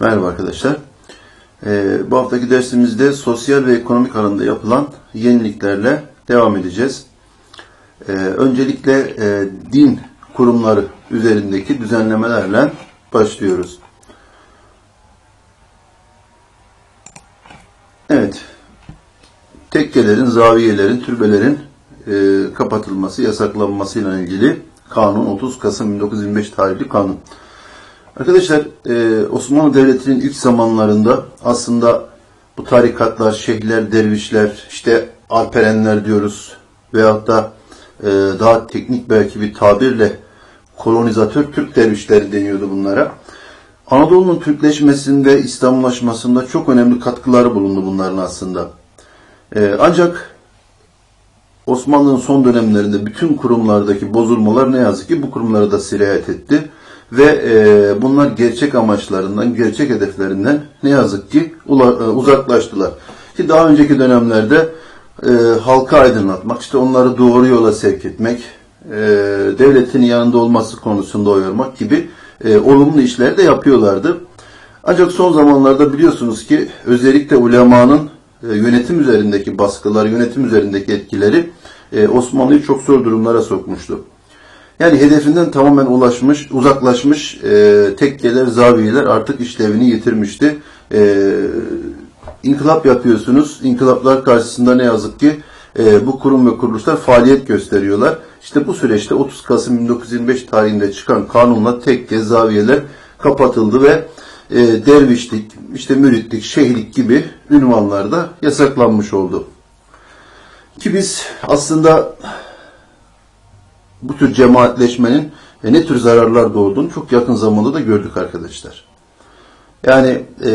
Merhaba arkadaşlar. Ee, bu haftaki dersimizde sosyal ve ekonomik alanda yapılan yeniliklerle devam edeceğiz. Ee, öncelikle e, din kurumları üzerindeki düzenlemelerle başlıyoruz. Evet, tekkelerin, zaviyelerin, türbelerin e, kapatılması, yasaklanmasıyla ilgili kanun 30 Kasım 1925 tarihli kanun. Arkadaşlar e, Osmanlı Devleti'nin ilk zamanlarında aslında bu tarikatlar, şeyhler, dervişler, işte alperenler diyoruz veyahut da e, daha teknik belki bir tabirle kolonizatör Türk dervişleri deniyordu bunlara. Anadolu'nun Türkleşmesinde, İslamlaşmasında çok önemli katkıları bulundu bunların aslında. E, ancak Osmanlı'nın son dönemlerinde bütün kurumlardaki bozulmalar ne yazık ki bu kurumlara da sirayet etti. Ve e, bunlar gerçek amaçlarından, gerçek hedeflerinden ne yazık ki e, uzaklaştılar. Ki daha önceki dönemlerde e, halka aydınlatmak, işte onları doğru yola sevk etmek, e, devletin yanında olması konusunda uyarmak gibi e, olumlu işler de yapıyorlardı. Ancak son zamanlarda biliyorsunuz ki özellikle ulemanın e, yönetim üzerindeki baskılar, yönetim üzerindeki etkileri e, Osmanlı'yı çok zor durumlara sokmuştu. Yani hedefinden tamamen ulaşmış, uzaklaşmış e, tekkeler, zaviyeler artık işlevini yitirmişti. E, inkılap yapıyorsunuz. İnkılaplar karşısında ne yazık ki e, bu kurum ve kuruluşlar faaliyet gösteriyorlar. İşte bu süreçte 30 Kasım 1925 tarihinde çıkan kanunla tekke, zaviyeler kapatıldı ve e, dervişlik, işte müritlik, şeyhlik gibi ünvanlar da yasaklanmış oldu. Ki biz aslında bu tür cemaatleşmenin e, ne tür zararlar doğurduğunu çok yakın zamanda da gördük arkadaşlar. Yani e,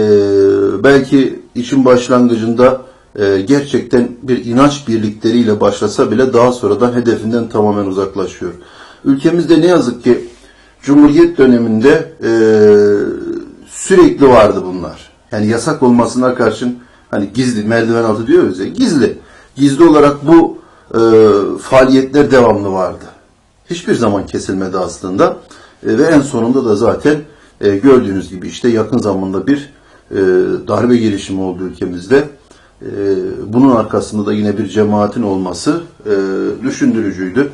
belki işin başlangıcında e, gerçekten bir inanç birlikleriyle başlasa bile daha sonradan hedefinden tamamen uzaklaşıyor. Ülkemizde ne yazık ki Cumhuriyet döneminde e, sürekli vardı bunlar. Yani yasak olmasına karşın hani gizli merdiven altı diyoruz ya gizli. Gizli olarak bu e, faaliyetler devamlı vardı hiçbir zaman kesilmedi aslında. E, ve en sonunda da zaten e, gördüğünüz gibi işte yakın zamanda bir e, darbe girişimi oldu ülkemizde. Bunun arkasında da yine bir cemaatin olması düşündürücüydü.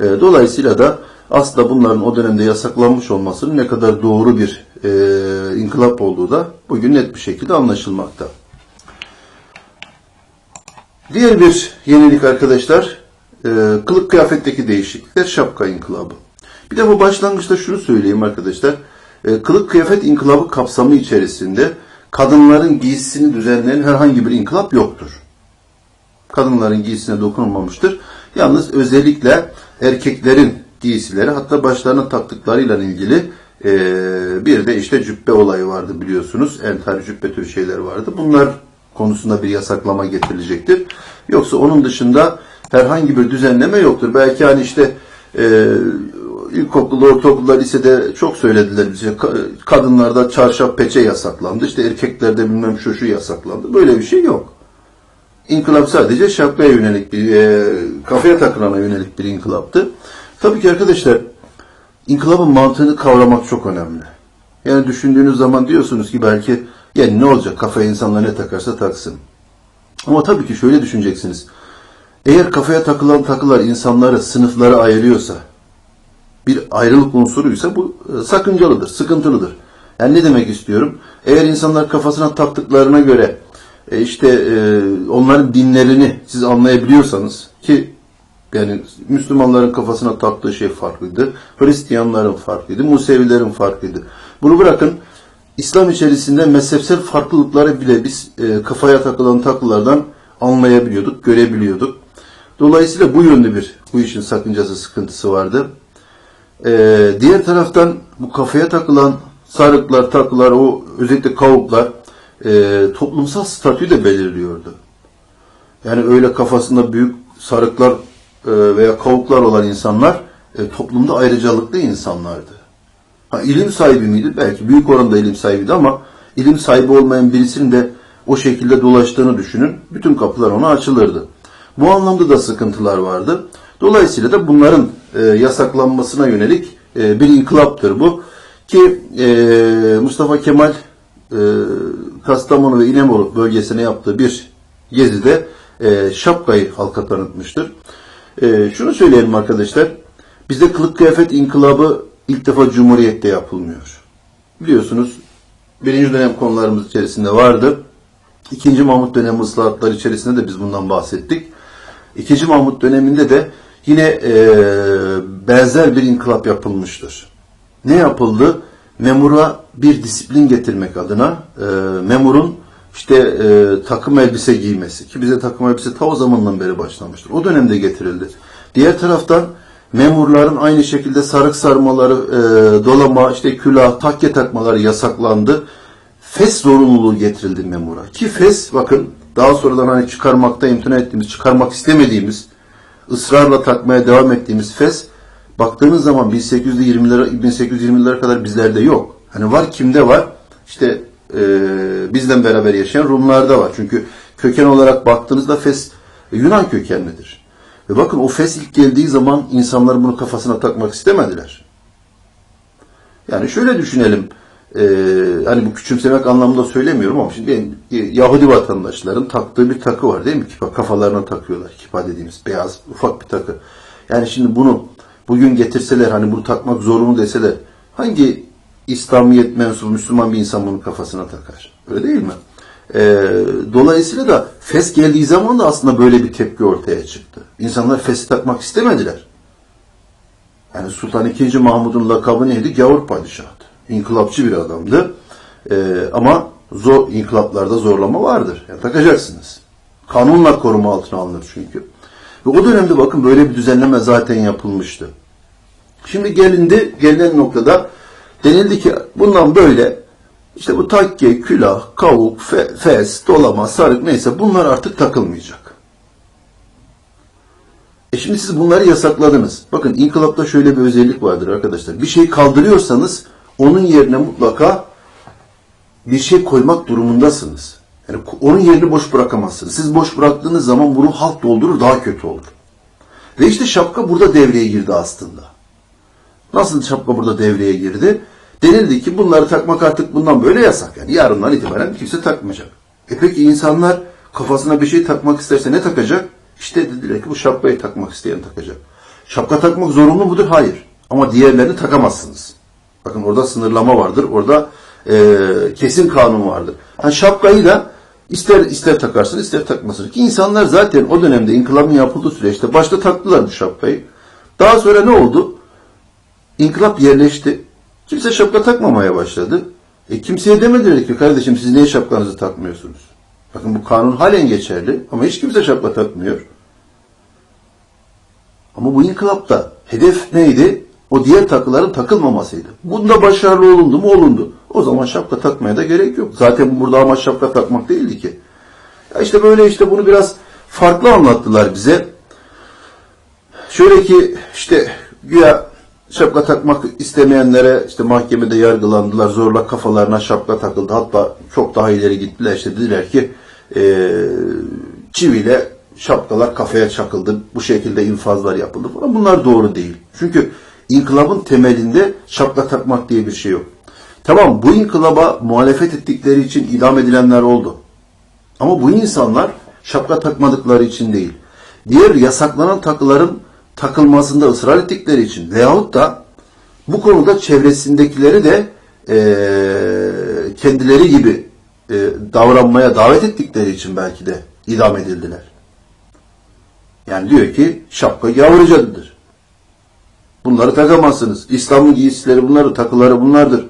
Dolayısıyla da aslında bunların o dönemde yasaklanmış olmasının ne kadar doğru bir e, inkılap olduğu da bugün net bir şekilde anlaşılmakta. Diğer bir yenilik arkadaşlar, e, kılık kıyafetteki değişiklikler şapka inkılabı. Bir de bu başlangıçta şunu söyleyeyim arkadaşlar. E, kılık kıyafet inkılabı kapsamı içerisinde kadınların giysisini düzenleyen herhangi bir inkılap yoktur. Kadınların giysisine dokunulmamıştır. Yalnız özellikle erkeklerin giysileri hatta başlarına taktıklarıyla ilgili e, bir de işte cübbe olayı vardı biliyorsunuz. Entar cübbe tür şeyler vardı. Bunlar konusunda bir yasaklama getirilecektir. Yoksa onun dışında herhangi bir düzenleme yoktur. Belki hani işte e, ilkokulda, ortaokulda, lisede çok söylediler bize. Ka- Kadınlarda çarşaf peçe yasaklandı. İşte erkeklerde bilmem şu şu yasaklandı. Böyle bir şey yok. İnkılap sadece şapkaya yönelik bir, e, kafaya takılana yönelik bir inkılaptı. Tabii ki arkadaşlar inkılabın mantığını kavramak çok önemli. Yani düşündüğünüz zaman diyorsunuz ki belki yani ne olacak kafaya insanlar ne takarsa taksın. Ama tabii ki şöyle düşüneceksiniz. Eğer kafaya takılan takılar insanları sınıflara ayırıyorsa, bir ayrılık unsuruysa bu e, sakıncalıdır, sıkıntılıdır. Yani ne demek istiyorum? Eğer insanlar kafasına taktıklarına göre e, işte e, onların dinlerini siz anlayabiliyorsanız ki yani Müslümanların kafasına taktığı şey farklıydı. Hristiyanların farklıydı, Musevilerin farklıydı. Bunu bırakın İslam içerisinde mezhepsel farklılıkları bile biz kafaya takılan takılardan anlayabiliyorduk, görebiliyorduk. Dolayısıyla bu yönlü bir bu işin sakıncası, sıkıntısı vardı. Ee, diğer taraftan bu kafaya takılan sarıklar, takılar, o özellikle kavuklar e, toplumsal statüyü de belirliyordu. Yani öyle kafasında büyük sarıklar e, veya kavuklar olan insanlar e, toplumda ayrıcalıklı insanlardı. Ha, ilim sahibi miydi? Belki büyük oranda ilim sahibiydi ama ilim sahibi olmayan birisinin de o şekilde dolaştığını düşünün. Bütün kapılar ona açılırdı. Bu anlamda da sıkıntılar vardı. Dolayısıyla da bunların e, yasaklanmasına yönelik e, bir inkılaptır bu. Ki e, Mustafa Kemal e, Kastamonu ve İnebolu bölgesine yaptığı bir gezide e, şapkayı halka tanıtmıştır. E, şunu söyleyelim arkadaşlar. Bizde kılık kıyafet inkılabı ilk defa Cumhuriyet'te yapılmıyor. Biliyorsunuz birinci dönem konularımız içerisinde vardı. İkinci Mahmut dönemi ıslahatları içerisinde de biz bundan bahsettik. İkinci Mahmut döneminde de yine e, benzer bir inkılap yapılmıştır. Ne yapıldı? Memura bir disiplin getirmek adına e, memurun işte e, takım elbise giymesi ki bize takım elbise ta o zamandan beri başlamıştır. O dönemde getirildi. Diğer taraftan memurların aynı şekilde sarık sarmaları, e, dolama, işte külah, takke takmaları yasaklandı. Fes zorunluluğu getirildi memura. Ki fes bakın daha sonradan hani çıkarmakta imtina ettiğimiz, çıkarmak istemediğimiz, ısrarla takmaya devam ettiğimiz fes baktığınız zaman 1820'lere 1820'lere kadar bizlerde yok. Hani var kimde var? İşte e, bizden beraber yaşayan Rumlarda var. Çünkü köken olarak baktığınızda fes e, Yunan kökenlidir. Ve bakın o fes ilk geldiği zaman insanlar bunu kafasına takmak istemediler. Yani şöyle düşünelim. Ee, hani bu küçümsemek anlamında söylemiyorum ama şimdi e, Yahudi vatandaşların taktığı bir takı var değil mi? Kipa kafalarına takıyorlar. Kipa dediğimiz beyaz ufak bir takı. Yani şimdi bunu bugün getirseler hani bunu takmak zorunlu deseler hangi İslamiyet mensubu Müslüman bir insan bunu kafasına takar? Öyle değil mi? Ee, dolayısıyla da fes geldiği zaman da aslında böyle bir tepki ortaya çıktı. İnsanlar fesi takmak istemediler. Yani Sultan II. Mahmud'un lakabı neydi? Gavur padişahtı. İnkılapçı bir adamdı. Ee, ama zor inkılaplarda zorlama vardır. Yani takacaksınız. Kanunla koruma altına alınır çünkü. Ve o dönemde bakın böyle bir düzenleme zaten yapılmıştı. Şimdi gelindi, gelinen noktada denildi ki bundan böyle işte bu takke, külah, kavuk, fe, fes, dolama, sarık neyse bunlar artık takılmayacak. E şimdi siz bunları yasakladınız. Bakın inkılapta şöyle bir özellik vardır arkadaşlar. Bir şey kaldırıyorsanız onun yerine mutlaka bir şey koymak durumundasınız. Yani onun yerini boş bırakamazsınız. Siz boş bıraktığınız zaman bunu halk doldurur daha kötü olur. Ve işte şapka burada devreye girdi aslında. Nasıl şapka burada devreye girdi? Denildi ki bunları takmak artık bundan böyle yasak. Yani yarından itibaren kimse takmayacak. E peki insanlar kafasına bir şey takmak isterse ne takacak? İşte dediler ki bu şapkayı takmak isteyen takacak. Şapka takmak zorunlu mudur? Hayır. Ama diğerlerini takamazsınız. Bakın orada sınırlama vardır. Orada e, kesin kanun vardır. Ha, şapkayı da ister ister takarsın ister takmasın. Ki insanlar zaten o dönemde inkılabın yapıldığı süreçte başta taktılar bu şapkayı. Daha sonra ne oldu? İnkılap yerleşti. Kimse şapka takmamaya başladı. E kimseye demediler ki kardeşim siz niye şapkanızı takmıyorsunuz? Bakın bu kanun halen geçerli ama hiç kimse şapka takmıyor. Ama bu inkılapta hedef neydi? O diğer takıların takılmamasıydı. Bunda başarılı olundu mu olundu. O zaman şapka takmaya da gerek yok. Zaten burada amaç şapka takmak değildi ki. Ya işte böyle işte bunu biraz farklı anlattılar bize. Şöyle ki işte güya şapka takmak istemeyenlere işte mahkemede yargılandılar. Zorla kafalarına şapka takıldı. Hatta çok daha ileri gittiler. İşte dediler ki e, çiviyle şapkalar kafaya çakıldı. Bu şekilde infazlar yapıldı falan. Bunlar doğru değil. Çünkü inkılabın temelinde şapka takmak diye bir şey yok. Tamam bu inkılaba muhalefet ettikleri için idam edilenler oldu. Ama bu insanlar şapka takmadıkları için değil. Diğer yasaklanan takıların takılmasında ısrar ettikleri için veyahut da bu konuda çevresindekileri de e, kendileri gibi e, davranmaya davet ettikleri için belki de idam edildiler. Yani diyor ki şapka yavrucadıdır. Bunları takamazsınız. İslam'ın giysileri bunları, takıları bunlardır.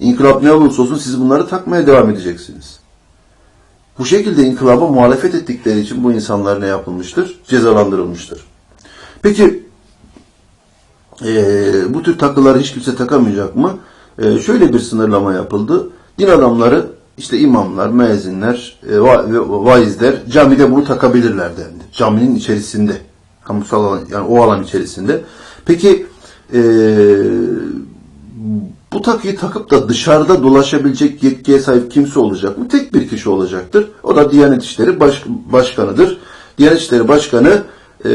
İnkılap ne olursa olsun siz bunları takmaya devam edeceksiniz. Bu şekilde inkılaba muhalefet ettikleri için bu insanlar ne yapılmıştır? Cezalandırılmıştır. Peki e, bu tür takıları hiç kimse takamayacak mı? E, şöyle bir sınırlama yapıldı. Din adamları işte imamlar, müezzinler e, vaizler camide bunu takabilirler dendi. Caminin içerisinde. Kamusal alan, yani o alan içerisinde. Peki e, bu takıyı takıp da dışarıda dolaşabilecek yetkiye sahip kimse olacak mı? Tek bir kişi olacaktır. O da Diyanet İşleri Baş, Başkanı'dır. Diyanet İşleri Başkanı e,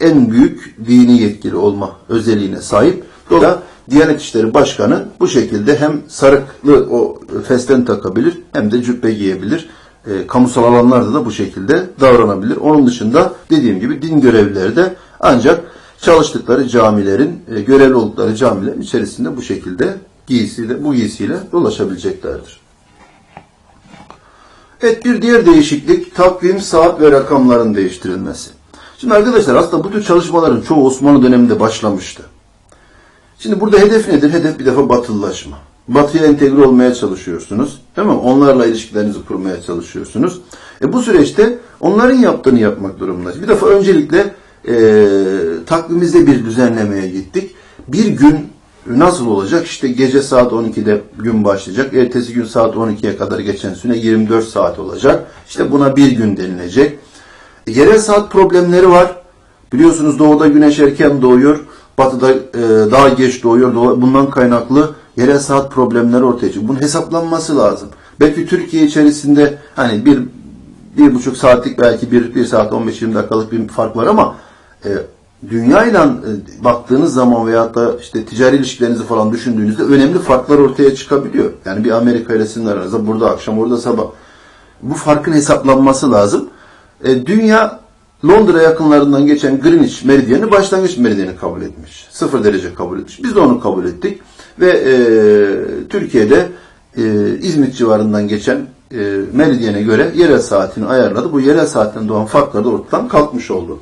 en büyük dini yetkili olma özelliğine sahip. Dolayısıyla Diyanet İşleri Başkanı bu şekilde hem sarıklı o festen takabilir hem de cübbe giyebilir. E, kamusal alanlarda da bu şekilde davranabilir. Onun dışında dediğim gibi din görevlileri de ancak çalıştıkları camilerin, e, görevli oldukları camilerin içerisinde bu şekilde giysiyle, bu giysiyle dolaşabileceklerdir. Evet bir diğer değişiklik takvim, saat ve rakamların değiştirilmesi. Şimdi arkadaşlar aslında bu tür çalışmaların çoğu Osmanlı döneminde başlamıştı. Şimdi burada hedef nedir? Hedef bir defa batılılaşma. Batıya entegre olmaya çalışıyorsunuz. Değil mi? Onlarla ilişkilerinizi kurmaya çalışıyorsunuz. E bu süreçte onların yaptığını yapmak durumundayız. Bir defa öncelikle e, takvimimizde bir düzenlemeye gittik. Bir gün nasıl olacak? İşte gece saat 12'de gün başlayacak. Ertesi gün saat 12'ye kadar geçen süre 24 saat olacak. İşte buna bir gün denilecek. Yerel saat problemleri var. Biliyorsunuz doğuda güneş erken doğuyor. Batıda e, daha geç doğuyor. Bundan kaynaklı yerel saat problemleri ortaya çıkıyor. Bunun hesaplanması lazım. Belki Türkiye içerisinde hani bir bir buçuk saatlik belki bir, bir saat 15-20 dakikalık bir fark var ama e, dünyayla e, baktığınız zaman veyahut da işte ticari ilişkilerinizi falan düşündüğünüzde önemli farklar ortaya çıkabiliyor. Yani bir Amerika ile sizin aranızda burada akşam orada sabah. Bu farkın hesaplanması lazım. E, dünya Londra yakınlarından geçen Greenwich meridiyeni başlangıç meridyeni kabul etmiş. Sıfır derece kabul etmiş. Biz de onu kabul ettik. Ve e, Türkiye'de e, İzmit civarından geçen e, meridyene göre yerel saatini ayarladı. Bu yerel saatten doğan farklar da ortadan kalkmış oldu.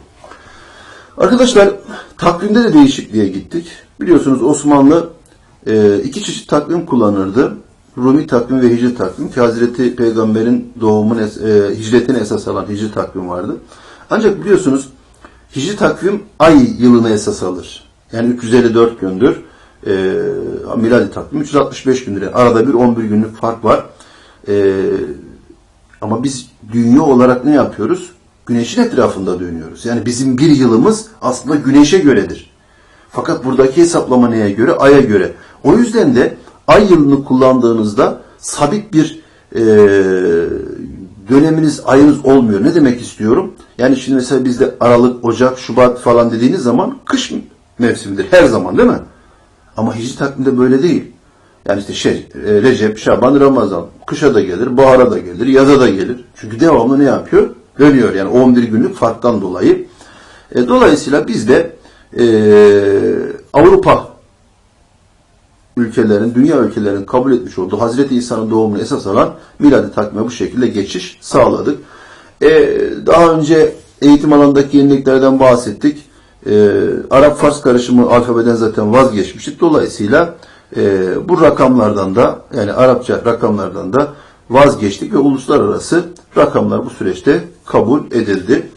Arkadaşlar takvimde de değişikliğe gittik. Biliyorsunuz Osmanlı e, iki çeşit takvim kullanırdı. Rumi takvim ve hicri takvim ki Hazreti Peygamber'in doğumun e, esas alan hicri takvim vardı. Ancak biliyorsunuz hicri takvim ay yılını esas alır. Yani 354 gündür. E, miladi takvim 365 gündür. Yani arada bir 11 günlük fark var. E, ama biz dünya olarak ne yapıyoruz? Güneşin etrafında dönüyoruz. Yani bizim bir yılımız aslında güneşe göredir. Fakat buradaki hesaplama neye göre? Ay'a göre. O yüzden de ay yılını kullandığınızda sabit bir e, döneminiz, ayınız olmuyor. Ne demek istiyorum? Yani şimdi mesela bizde Aralık, Ocak, Şubat falan dediğiniz zaman kış mevsimidir. Her zaman değil mi? Ama hicri takvimde böyle değil. Yani işte şey, e, Recep, Şaban, Ramazan. Kışa da gelir, bahara da gelir, yaza da gelir. Çünkü devamlı ne yapıyor? Dönüyor yani 11 günlük farktan dolayı. E, dolayısıyla biz de e, Avrupa ülkelerin, dünya ülkelerin kabul etmiş olduğu Hazreti İsa'nın doğumunu esas alan miladi takvime bu şekilde geçiş sağladık. E, daha önce eğitim alanındaki yeniliklerden bahsettik. E, Arap-Fars karışımı alfabeden zaten vazgeçmiştik. Dolayısıyla e, bu rakamlardan da yani Arapça rakamlardan da vazgeçtik ve uluslararası rakamlar bu süreçte kabul edildi.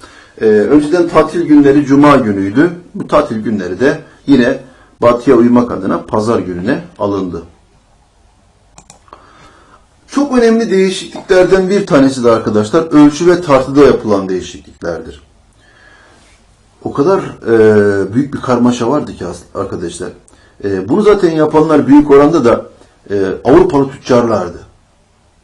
Ee, önceden tatil günleri cuma günüydü. Bu tatil günleri de yine batıya uymak adına pazar gününe alındı. Çok önemli değişikliklerden bir tanesi de arkadaşlar ölçü ve tartıda yapılan değişikliklerdir. O kadar e, büyük bir karmaşa vardı ki arkadaşlar. E, bunu zaten yapanlar büyük oranda da e, Avrupalı tüccarlardı.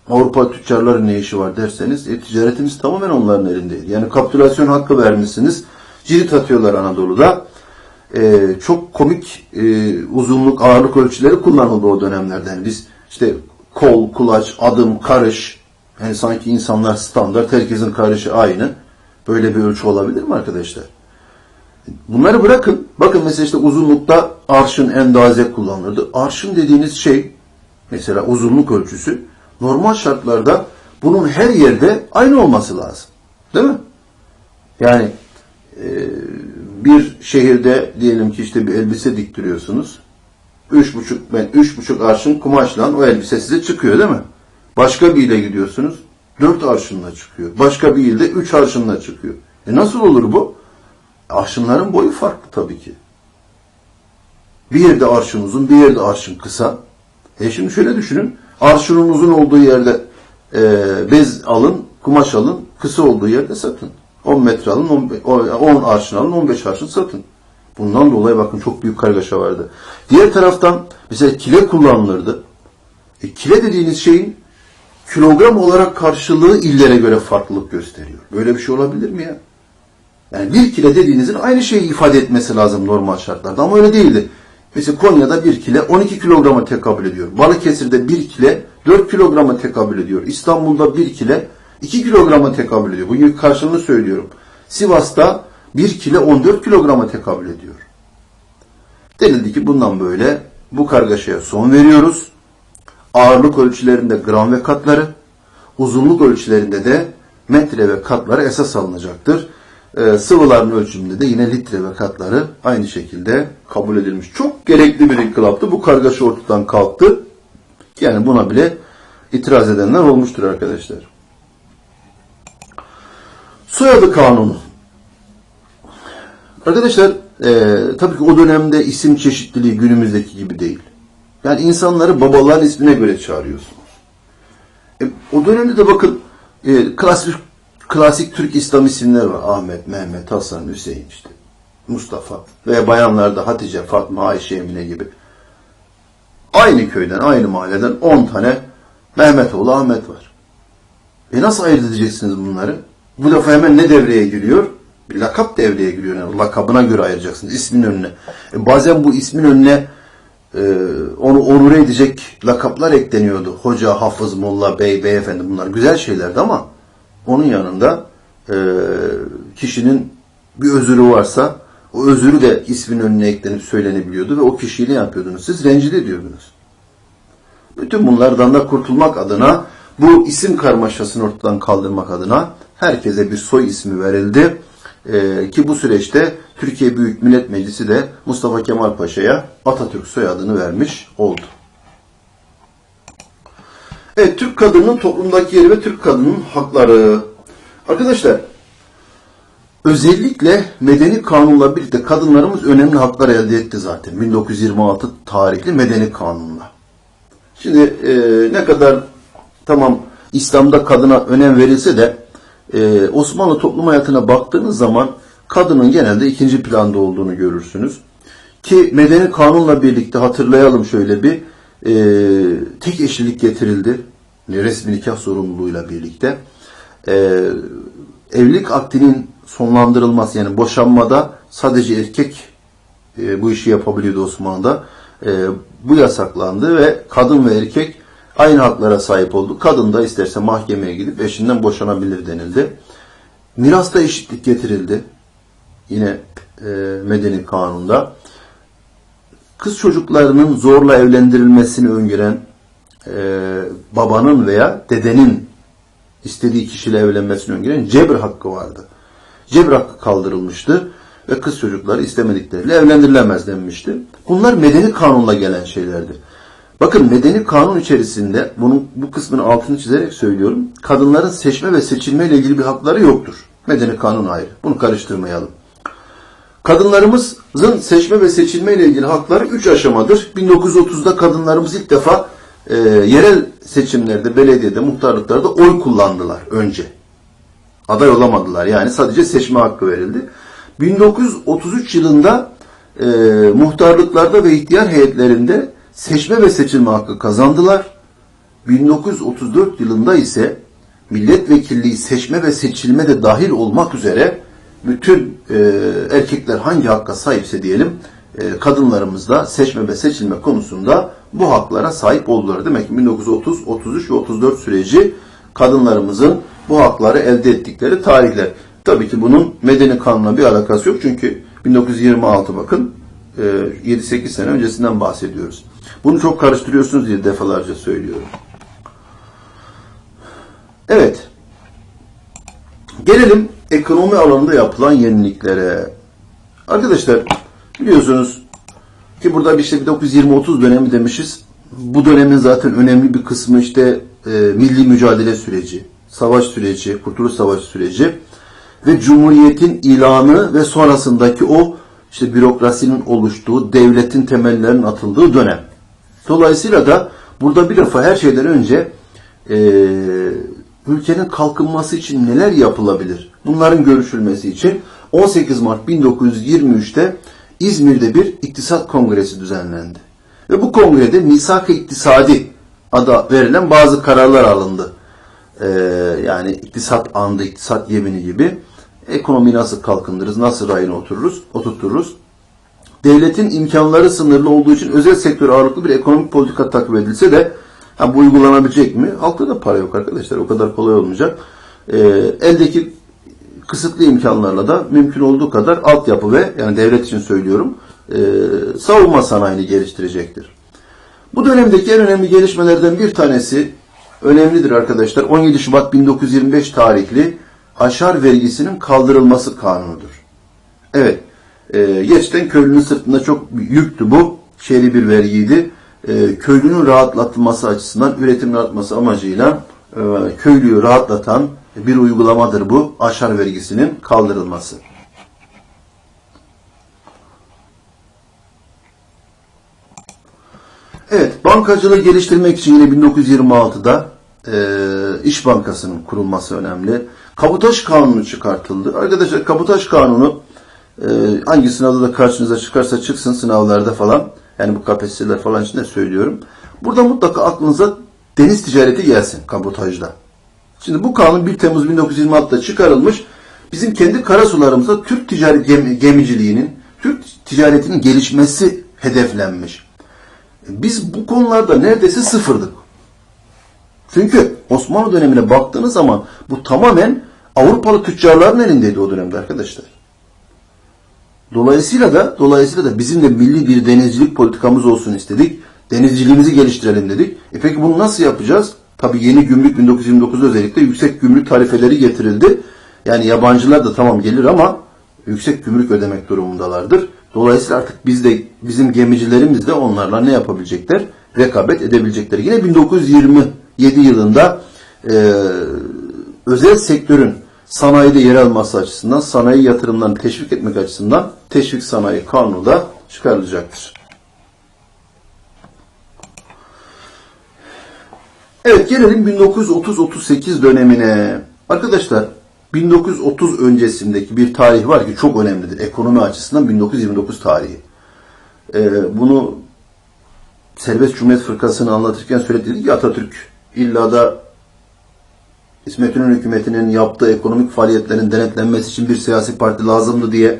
Avrupa tüccarların ne işi var derseniz e, ticaretimiz tamamen onların elindeydi. Yani kapitülasyon hakkı vermişsiniz. Cirit atıyorlar Anadolu'da. E, çok komik e, uzunluk, ağırlık ölçüleri kullanıldı o dönemlerde. Yani biz işte kol, kulaç, adım, karış yani sanki insanlar standart, herkesin karışı aynı. Böyle bir ölçü olabilir mi arkadaşlar? Bunları bırakın. Bakın mesela işte uzunlukta arşın endaze kullanılırdı. Arşın dediğiniz şey mesela uzunluk ölçüsü normal şartlarda bunun her yerde aynı olması lazım. Değil mi? Yani e, bir şehirde diyelim ki işte bir elbise diktiriyorsunuz. Üç buçuk, ben üç buçuk arşın kumaşla o elbise size çıkıyor değil mi? Başka bir ile gidiyorsunuz. Dört arşınla çıkıyor. Başka bir ilde üç arşınla çıkıyor. E nasıl olur bu? Arşınların boyu farklı tabii ki. Bir yerde arşın uzun, bir yerde arşın kısa. E şimdi şöyle düşünün. Arşının uzun olduğu yerde e, bez alın, kumaş alın. Kısa olduğu yerde satın. 10 metre alın, 10, 10 arşın alın, 15 arşın satın. Bundan dolayı bakın çok büyük kargaşa vardı. Diğer taraftan mesela kile kullanılırdı. E, kile dediğiniz şeyin kilogram olarak karşılığı illere göre farklılık gösteriyor. Böyle bir şey olabilir mi ya? Yani bir kile dediğinizin aynı şeyi ifade etmesi lazım normal şartlarda ama öyle değildi. Mesela Konya'da 1 kile 12 kilograma tekabül ediyor. Balıkesir'de 1 kile 4 kilograma tekabül ediyor. İstanbul'da 1 kile 2 kilograma tekabül ediyor. Bugün karşılığını söylüyorum. Sivas'ta 1 kile 14 kilograma tekabül ediyor. Denildi ki bundan böyle bu kargaşaya son veriyoruz. Ağırlık ölçülerinde gram ve katları, uzunluk ölçülerinde de metre ve katları esas alınacaktır. Ee, sıvıların ölçümünde de yine litre ve katları aynı şekilde kabul edilmiş. Çok gerekli bir inkılaptı. Bu kargaşa ortadan kalktı. Yani buna bile itiraz edenler olmuştur arkadaşlar. Soyadı kanunu. Arkadaşlar e, tabii ki o dönemde isim çeşitliliği günümüzdeki gibi değil. Yani insanları babaların ismine göre çağırıyorsunuz. E, o dönemde de bakın e, klasik klasik Türk İslam isimleri var. Ahmet, Mehmet, Hasan, Hüseyin işte. Mustafa veya bayanlarda Hatice, Fatma, Ayşe, Emine gibi. Aynı köyden, aynı mahalleden 10 tane Mehmetoğlu Ahmet var. E nasıl ayırt edeceksiniz bunları? Bu defa hemen ne devreye giriyor? Bir lakap devreye giriyor. Yani lakabına göre ayıracaksınız ismin önüne. E bazen bu ismin önüne e, onu onure edecek lakaplar ekleniyordu. Hoca, hafız, molla, bey, beyefendi bunlar güzel şeylerdi ama onun yanında e, kişinin bir özürü varsa o özürü de ismin önüne eklenip söylenebiliyordu ve o kişiyi ne yapıyordunuz? Siz rencide ediyordunuz. Bütün bunlardan da kurtulmak adına bu isim karmaşasını ortadan kaldırmak adına herkese bir soy ismi verildi. Ee, ki bu süreçte Türkiye Büyük Millet Meclisi de Mustafa Kemal Paşa'ya Atatürk soyadını vermiş oldu. Evet, Türk kadının toplumdaki yeri ve Türk kadının hakları. Arkadaşlar, özellikle medeni kanunla birlikte kadınlarımız önemli haklar elde etti zaten. 1926 tarihli medeni kanunla. Şimdi e, ne kadar tamam İslam'da kadına önem verilse de e, Osmanlı toplum hayatına baktığınız zaman kadının genelde ikinci planda olduğunu görürsünüz. Ki medeni kanunla birlikte hatırlayalım şöyle bir e, tek eşlilik getirildi. Resmi nikah zorunluluğuyla birlikte. E, evlilik akdinin sonlandırılması yani boşanmada sadece erkek e, bu işi yapabiliyordu Osmanlı'da. E, bu yasaklandı ve kadın ve erkek aynı haklara sahip oldu. Kadın da isterse mahkemeye gidip eşinden boşanabilir denildi. Mirasta eşitlik getirildi. Yine e, medeni kanunda. Kız çocuklarının zorla evlendirilmesini öngören e, babanın veya dedenin istediği kişiyle evlenmesini öngören cebr hakkı vardı. Cebr hakkı kaldırılmıştı ve kız çocukları istemedikleriyle evlendirilemez denmişti. Bunlar medeni kanunla gelen şeylerdi. Bakın medeni kanun içerisinde bunun bu kısmını altını çizerek söylüyorum. Kadınların seçme ve seçilme ile ilgili bir hakları yoktur. Medeni kanun ayrı. Bunu karıştırmayalım. Kadınlarımızın seçme ve seçilme ile ilgili hakları 3 aşamadır. 1930'da kadınlarımız ilk defa e, yerel seçimlerde, belediyede, muhtarlıklarda oy kullandılar önce. Aday olamadılar. Yani sadece seçme hakkı verildi. 1933 yılında e, muhtarlıklarda ve ihtiyar heyetlerinde seçme ve seçilme hakkı kazandılar. 1934 yılında ise milletvekilliği seçme ve seçilme de dahil olmak üzere bütün e, erkekler hangi hakka sahipse diyelim kadınlarımız da seçme ve seçilme konusunda bu haklara sahip oldular. Demek ki 1930, 33 ve 34 süreci kadınlarımızın bu hakları elde ettikleri tarihler. Tabii ki bunun medeni kanunla bir alakası yok çünkü 1926 bakın e, 7-8 sene öncesinden bahsediyoruz. Bunu çok karıştırıyorsunuz diye defalarca söylüyorum. Evet. Gelelim ekonomi alanında yapılan yeniliklere. Arkadaşlar biliyorsunuz ki burada bir işte 1920-30 dönemi demişiz. Bu dönemin zaten önemli bir kısmı işte e, milli mücadele süreci, savaş süreci, kurtuluş savaşı süreci ve Cumhuriyet'in ilanı ve sonrasındaki o işte bürokrasinin oluştuğu, devletin temellerinin atıldığı dönem. Dolayısıyla da burada bir defa her şeyden önce e, ülkenin kalkınması için neler yapılabilir? Bunların görüşülmesi için 18 Mart 1923'te İzmir'de bir iktisat kongresi düzenlendi. Ve bu kongrede misak-ı iktisadi adı verilen bazı kararlar alındı. Ee, yani iktisat andı, iktisat yemini gibi. Ekonomi nasıl kalkındırırız, nasıl rayına otururuz, oturtururuz. devletin imkanları sınırlı olduğu için özel sektör ağırlıklı bir ekonomik politika takip edilse de ha, bu uygulanabilecek mi? Halkta da para yok arkadaşlar. O kadar kolay olmayacak. Ee, eldeki kısıtlı imkanlarla da mümkün olduğu kadar altyapı ve yani devlet için söylüyorum e, savunma sanayini geliştirecektir. Bu dönemdeki en önemli gelişmelerden bir tanesi önemlidir arkadaşlar. 17 Şubat 1925 tarihli aşar vergisinin kaldırılması kanunudur. Evet, e, gerçekten köylünün sırtında çok yüktü bu. Şehri bir vergiydi. E, köylünün rahatlatılması açısından, üretim artması amacıyla e, köylüyü rahatlatan bir uygulamadır bu. Aşar vergisinin kaldırılması. Evet, bankacılığı geliştirmek için yine 1926'da e, İş Bankası'nın kurulması önemli. Kabotaj Kanunu çıkartıldı. Arkadaşlar Kabotaj Kanunu e, hangi sınavda da karşınıza çıkarsa çıksın sınavlarda falan, yani bu KPSS'ler falan için de söylüyorum. Burada mutlaka aklınıza deniz ticareti gelsin kabotajda. Şimdi bu kanun 1 Temmuz 1926'da çıkarılmış. Bizim kendi karasularımızda Türk ticaret gem- gemiciliğinin, Türk ticaretinin gelişmesi hedeflenmiş. Biz bu konularda neredeyse sıfırdık. Çünkü Osmanlı dönemine baktığınız zaman bu tamamen Avrupalı tüccarların elindeydi o dönemde arkadaşlar. Dolayısıyla da dolayısıyla da bizim de milli bir denizcilik politikamız olsun istedik. Denizciliğimizi geliştirelim dedik. E peki bunu nasıl yapacağız? Tabii yeni gümrük 1929'da özellikle yüksek gümrük tarifeleri getirildi. Yani yabancılar da tamam gelir ama yüksek gümrük ödemek durumundalardır. Dolayısıyla artık biz de bizim gemicilerimiz de onlarla ne yapabilecekler? Rekabet edebilecekler. Yine 1927 yılında e, özel sektörün sanayide yer alması açısından, sanayi yatırımlarını teşvik etmek açısından teşvik sanayi kanunu da çıkarılacaktır. Evet gelelim 1930-38 dönemine. Arkadaşlar 1930 öncesindeki bir tarih var ki çok önemlidir. Ekonomi açısından 1929 tarihi. Ee, bunu Serbest Cumhuriyet Fırkası'nı anlatırken söyledik ki Atatürk illa da İsmet İnönü hükümetinin yaptığı ekonomik faaliyetlerin denetlenmesi için bir siyasi parti lazımdı diye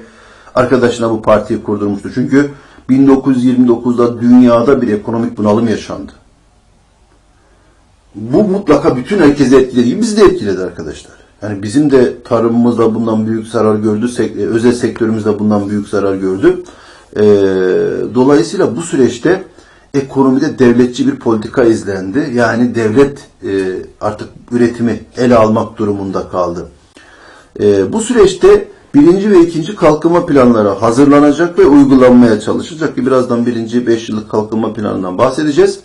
arkadaşına bu partiyi kurdurmuştu. Çünkü 1929'da dünyada bir ekonomik bunalım yaşandı. Bu mutlaka bütün herkesi etkilediği bizi de etkiledi arkadaşlar. Yani bizim de tarımımız da bundan büyük zarar gördü, e, özel sektörümüz de bundan büyük zarar gördü. Ee, dolayısıyla bu süreçte ekonomide devletçi bir politika izlendi. Yani devlet e, artık üretimi ele almak durumunda kaldı. E, bu süreçte birinci ve ikinci kalkınma planları hazırlanacak ve uygulanmaya çalışacak birazdan birinci beş yıllık kalkınma planından bahsedeceğiz.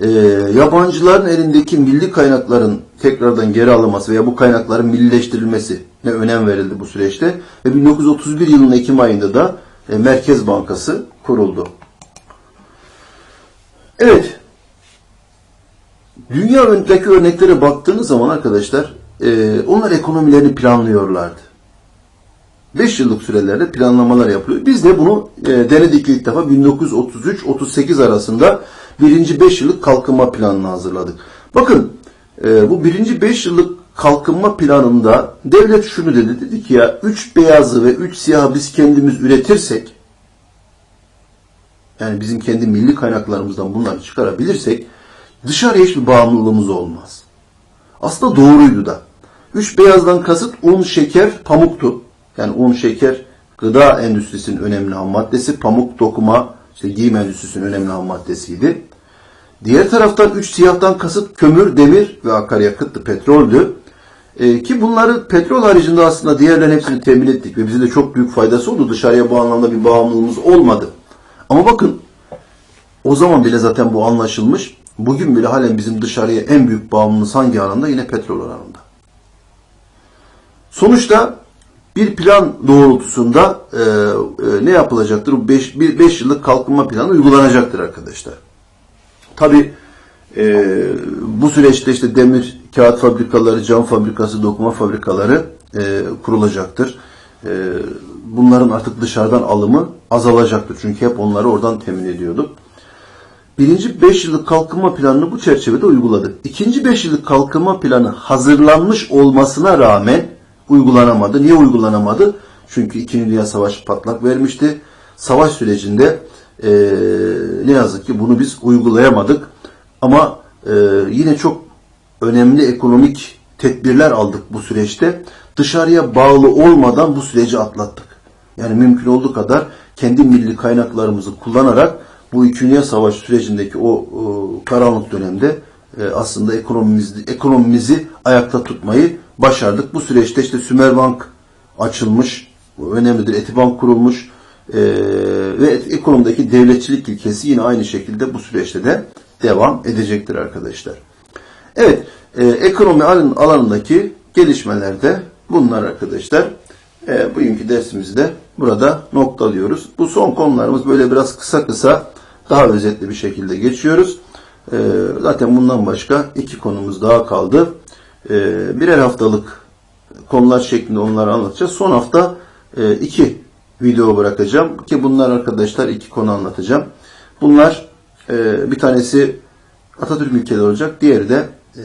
E, yabancıların elindeki milli kaynakların tekrardan geri alınması veya bu kaynakların millileştirilmesi ne önem verildi bu süreçte ve 1931 yılının Ekim ayında da e, Merkez Bankası kuruldu. Evet. Dünya önündeki örneklere baktığınız zaman arkadaşlar e, onlar ekonomilerini planlıyorlardı. 5 yıllık sürelerde planlamalar yapılıyor. Biz de bunu e, denedik ilk defa 1933-38 arasında birinci 5 yıllık kalkınma planını hazırladık. Bakın e, bu birinci 5 yıllık kalkınma planında devlet şunu dedi. Dedi ki ya 3 beyazı ve 3 siyahı biz kendimiz üretirsek yani bizim kendi milli kaynaklarımızdan bunları çıkarabilirsek dışarıya hiçbir bağımlılığımız olmaz. Aslında doğruydu da. Üç beyazdan kasıt un, şeker, pamuktu. Yani un, şeker gıda endüstrisinin önemli ham maddesi, pamuk, dokuma, işte giyim endüstrisinin önemli ham maddesiydi. Diğer taraftan üç siyahtan kasıt kömür, demir ve akaryakıttı, petroldü. Ee, ki bunları petrol haricinde aslında diğerlerin hepsini temin ettik ve bize de çok büyük faydası oldu. Dışarıya bu anlamda bir bağımlılığımız olmadı. Ama bakın o zaman bile zaten bu anlaşılmış. Bugün bile halen bizim dışarıya en büyük bağımlılığımız hangi alanda? Yine petrol alanında. Sonuçta bir plan doğrultusunda e, e, ne yapılacaktır? Bu 5 yıllık kalkınma planı uygulanacaktır arkadaşlar. Tabi e, bu süreçte işte demir, kağıt fabrikaları, cam fabrikası, dokuma fabrikaları e, kurulacaktır. E, bunların artık dışarıdan alımı azalacaktır. Çünkü hep onları oradan temin ediyorduk. Birinci 5 yıllık kalkınma planını bu çerçevede uyguladı. İkinci 5 yıllık kalkınma planı hazırlanmış olmasına rağmen uygulanamadı. Niye uygulanamadı? Çünkü İkinci Dünya Savaşı patlak vermişti. savaş sürecinde e, ne yazık ki bunu biz uygulayamadık. Ama e, yine çok önemli ekonomik tedbirler aldık bu süreçte. Dışarıya bağlı olmadan bu süreci atlattık. Yani mümkün olduğu kadar kendi milli kaynaklarımızı kullanarak bu İkinci Dünya Savaşı sürecindeki o, o karanlık dönemde e, aslında ekonomimizi, ekonomimizi ayakta tutmayı başardık. Bu süreçte işte Sümerbank açılmış, önemlidir. Etibank kurulmuş e, ve ekonomideki devletçilik ilkesi yine aynı şekilde bu süreçte de devam edecektir arkadaşlar. Evet, e, ekonomi alan- alanındaki gelişmelerde bunlar arkadaşlar. E, bugünkü dersimizi de burada noktalıyoruz. Bu son konularımız böyle biraz kısa kısa daha özetli bir şekilde geçiyoruz. E, zaten bundan başka iki konumuz daha kaldı. E, birer haftalık konular şeklinde onları anlatacağız. Son hafta e, iki video bırakacağım ki bunlar arkadaşlar iki konu anlatacağım. Bunlar e, bir tanesi Atatürk ülkeleri olacak. Diğeri de e,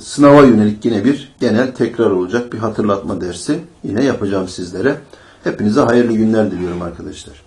sınava yönelik yine bir genel tekrar olacak. Bir hatırlatma dersi yine yapacağım sizlere. Hepinize hayırlı günler diliyorum arkadaşlar.